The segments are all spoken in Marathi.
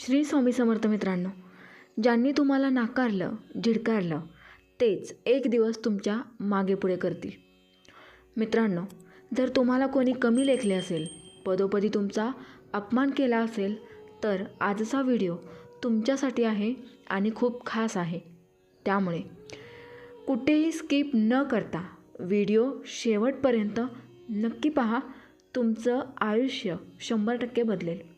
श्री स्वामी समर्थ मित्रांनो ज्यांनी तुम्हाला नाकारलं झिडकारलं तेच एक दिवस तुमच्या मागे पुढे करतील. मित्रांनो जर तुम्हाला कोणी कमी लेखले असेल पदोपदी तुमचा अपमान केला असेल तर आजचा व्हिडिओ तुमच्यासाठी आहे आणि खूप खास आहे. त्यामुळे कुठेही स्किप न करता व्हिडिओ शेवटपर्यंत नक्की पहा तुमचं आयुष्य शंभर टक्के बदलेल.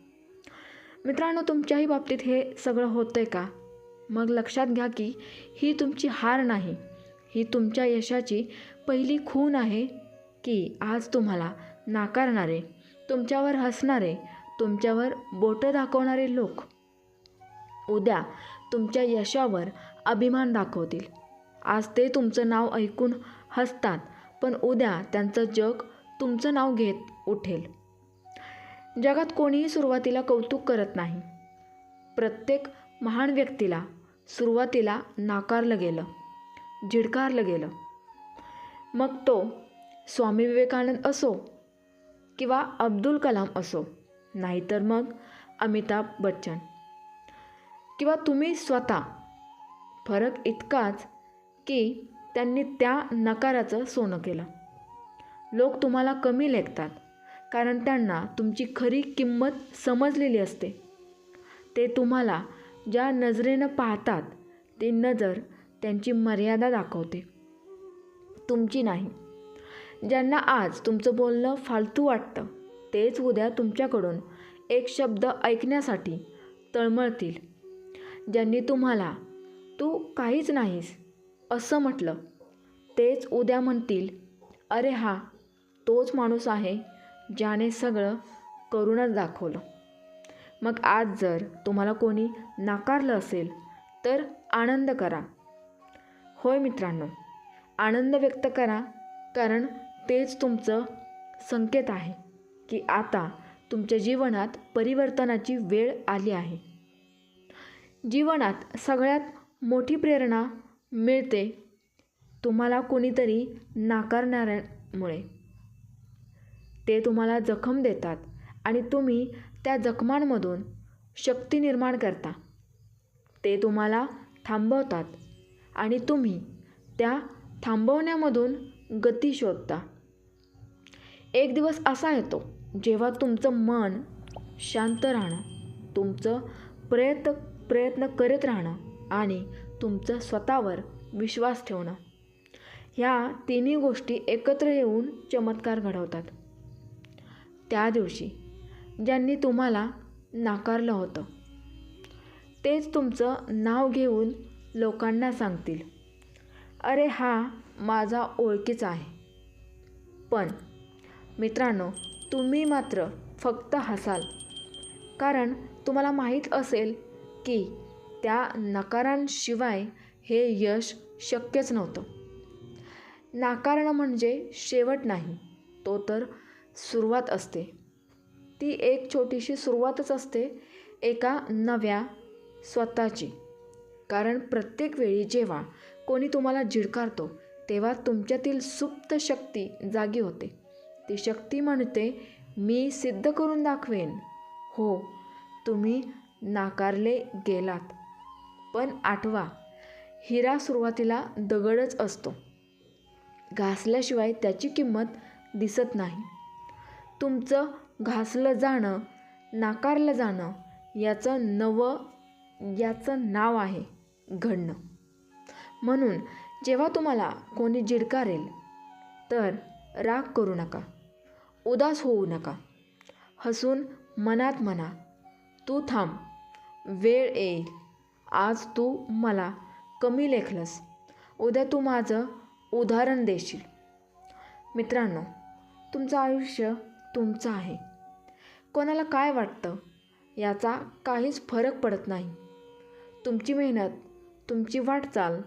मित्रांनो तुमच्याही बाबतीत हे सगळं होतं आहे का? मग लक्षात घ्या की ही तुमची हार नाही. ही तुमच्या यशाची पहिली खून आहे की आज तुम्हाला नाकारणारे तुमच्यावर हसणारे तुमच्यावर बोटं दाखवणारे लोक उद्या तुमच्या यशावर अभिमान दाखवतील. आज ते तुमचं नाव ऐकून हसतात पण उद्या त्यांचं जग तुमचं नाव घेत उठेल. जगात कोणीही सुरुवातीला कौतुक करत नाही. प्रत्येक महान व्यक्तीला सुरुवातीला नाकारलं गेलं झिडकारलं गेलं. मग तो स्वामी विवेकानंद असो किंवा अब्दुल कलाम असो नाहीतर मग अमिताभ बच्चन. किंवा तुम्ही स्वतः फरक इतकाच की त्यांनी त्या नकाराचं सोनं केलं. लोक तुम्हाला कमी लेखतात. कारण त्यांना तुमची खरी किंमत समजलेली असते. ते तुम्हाला ज्या नजरेनं पाहतात ती नजर त्यांची मर्यादा दाखवते. तुमची नाही. ज्यांना आज तुमचं बोलणं फालतू वाटतं तेच उद्या तुमच्याकडून एक शब्द ऐकण्यासाठी तळमळतील. ज्यांनी तुम्हाला तू काहीच नाहीस असं म्हटलं तेच उद्या म्हणतील अरे हा तोच माणूस आहे ज्याने सगळं करूनच दाखवलं. मग आज जर तुम्हाला कोणी नाकारलं असेल तर आनंद करा. होय मित्रांनो आनंद व्यक्त करा कारण तेच तुमचं संकेत आहे की आता तुमच्या जीवनात परिवर्तनाची वेळ आली आहे. जीवनात सगळ्यात मोठी प्रेरणा मिळते तुम्हाला कोणीतरी नाकारणाऱ्यामुळे ते तुम्हाला जखम देतात आणि तुम्ही त्या जखमांमधून शक्ती निर्माण करता. ते तुम्हाला थांबवतात आणि तुम्ही त्या थांबवण्यामधून गती शोधता. एक दिवस असा येतो जेव्हा तुमचं मन शांत राहणं तुमचं प्रयत्न प्रयत्न करत राहणं आणि तुमचं स्वतःवर विश्वास ठेवणं. ह्या तिन्ही गोष्टी एकत्र येऊन चमत्कार घडवतात. त्या दिवशी ज्यांनी तुम्हाला नाकारलं होतं. तेच तुमचं नाव घेऊन लोकांना सांगतील अरे हा माझा ओळखीचा आहे. पण मित्रांनो तुम्ही मात्र फक्त हसाल. कारण तुम्हाला माहीत असेल की त्या नकारांशिवाय हे यश शक्यच नव्हतं. नाकारणं म्हणजे शेवट नाही तो तर सुरुवात असते. ती एक छोटीशी सुरुवातच असते एका नव्या स्वतःची. कारण प्रत्येक वेळी जेव्हा कोणी तुम्हाला झिडकारतो तेव्हा तुमच्यातील सुप्त शक्ती जागी होते. ती शक्ती म्हणते मी सिद्ध करून दाखवेन. हो तुम्ही नाकारले गेलात. पण आठवा हिरा सुरुवातीला दगडच असतो. घासल्याशिवाय त्याची किंमत दिसत नाही. तुमचं घासलं जाणं नाकारलं जाणं याचं नवं याचं नाव आहे घडणं. म्हणून जेव्हा तुम्हाला कोणी जिडकारेल तर राग करू नका उदास होऊ नका. हसून मनात म्हणा तू थांब वेळ येईल. आज तू मला कमी लेखलंस. उद्या तू माझं उदाहरण देशील. मित्रांनो तुमचं आयुष्य तुमचं आहे. कोणाला काय वाटतं याचा काहीच फरक पडत नाही. तुमची मेहनत तुमची वाटचाल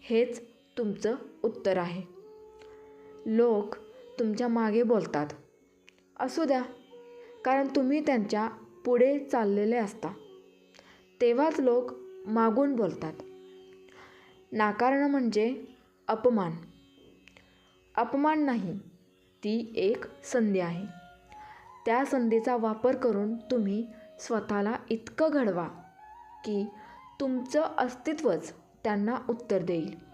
हेच तुमचं उत्तर आहे. लोक तुमच्या मागे बोलतात. असू द्या कारण तुम्ही त्यांच्या पुढे चाललेले असता. तेव्हाच लोक मागून बोलतात. नाकारणं म्हणजे अपमान. अपमान नाही ती एक संधी आहे. त्या संधीचा वापर करून तुम्ही स्वतःला इतकं घडवा की तुमचं अस्तित्वच त्यांना उत्तर देईल.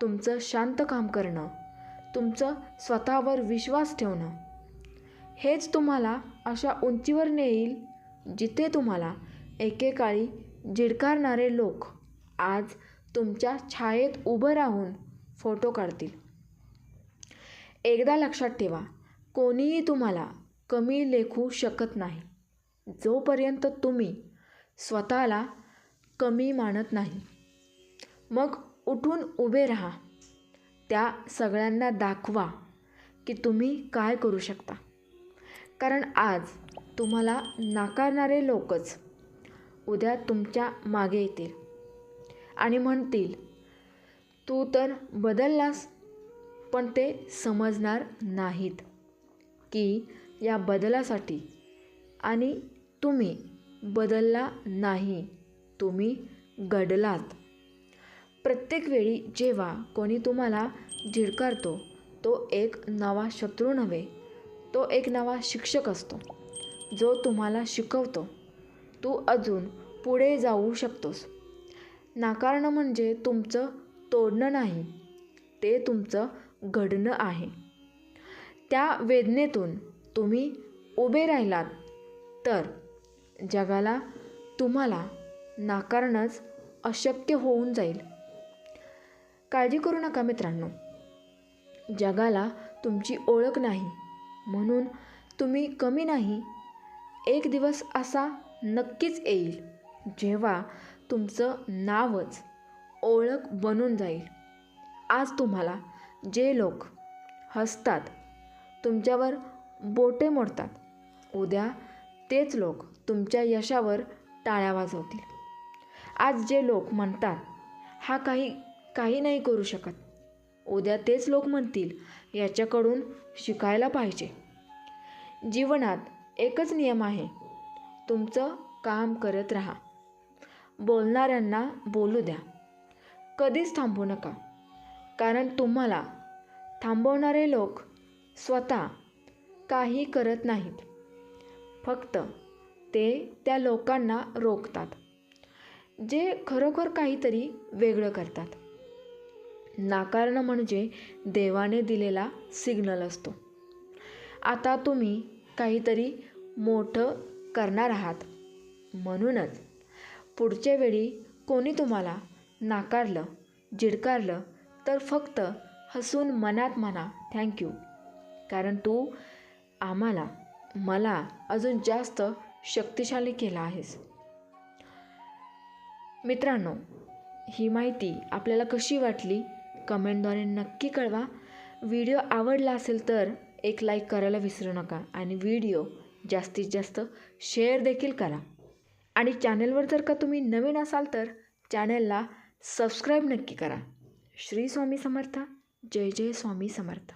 तुमचं शांत काम करणं तुमचं स्वतःवर विश्वास ठेवणं हेच तुम्हाला अशा उंचीवर नेईल जिथे तुम्हाला एकेकाळी झिडकारणारे लोक आज तुमच्या छायेत उभं राहून फोटो काढतील. एकदा लक्षात ठेवा कोणीही तुम्हाला कमी लेखू शकत नाही. जोपर्यंत तुम्ही स्वतःला कमी मानत नाही. मग उठून उभे राहा. त्या सगळ्यांना दाखवा की तुम्ही काय करू शकता. कारण आज तुम्हाला नाकारणारे लोकच उद्या तुमच्या मागे येतील आणि म्हणतील तू तर बदललास पण ते समजणार नाहीत. की या बदलासाठी. आणि तुम्ही बदलला नाही तुम्ही घडलात. प्रत्येक वेळी जेव्हा कोणी तुम्हाला झिडकारतो तो एक नवा शत्रू नव्हे तो एक नवा शिक्षक असतो. जो तुम्हाला शिकवतो. तू अजून पुढे जाऊ शकतोस. नाकारणं म्हणजे तुमचं तोडणं नाही ते तुमचं घडणं आहे. त्या वेदनेतून तुम्ही उभे राहिलात तर जगाला तुम्हाला नाकारणंच अशक्य होऊन जाईल. काळजी करू नका मित्रांनो. जगाला तुमची ओळख नाही म्हणून तुम्ही कमी नाही. एक दिवस असा नक्कीच येईल जेव्हा तुमचं नावच ओळख बनून जाईल. आज तुम्हाला जे लोक हसतात तुमच्यावर बोटे मोडतात. उद्या तेच लोक तुमच्या यशावर टाळ्या वाजवतील. आज जे लोक म्हणतात हा काही काही नाही करू शकत. उद्या तेच लोक म्हणतील याच्याकडून शिकायला पाहिजे. जीवनात एकच नियम आहे तुमचं काम करत राहा. बोलणाऱ्यांना बोलू द्या. कधीच थांबू नका. कारण तुम्हाला थांबवणारे लोक स्वतः काही करत नाहीत. फक्त ते त्या लोकांना रोखतात जे खरोखर काहीतरी वेगळं करतात. नाकारणं म्हणजे देवाने दिलेला सिग्नल असतो. आता तुम्ही काहीतरी मोठं करणार आहात. म्हणूनच पुढच्या वेळी कोणी तुम्हाला नाकारलं झिडकारलं तर फक्त हसून मनात म्हणा थँक्यू कारण तू आम्हाला मला अजून जास्त शक्तिशाली केला आहेस. मित्रांनो ही माहिती आपल्याला कशी वाटली? कमेंटद्वारे नक्की कळवा. व्हिडिओ आवडला असेल तर एक लाईक करायला विसरू नका आणि व्हिडिओ जास्तीत जास्त शेअर देखील करा. आणि चॅनलवर जर का तुम्ही नवीन असाल तर चॅनेलला सबस्क्राईब नक्की करा. श्री स्वामी समर्थ. जय जय स्वामी समर्थ.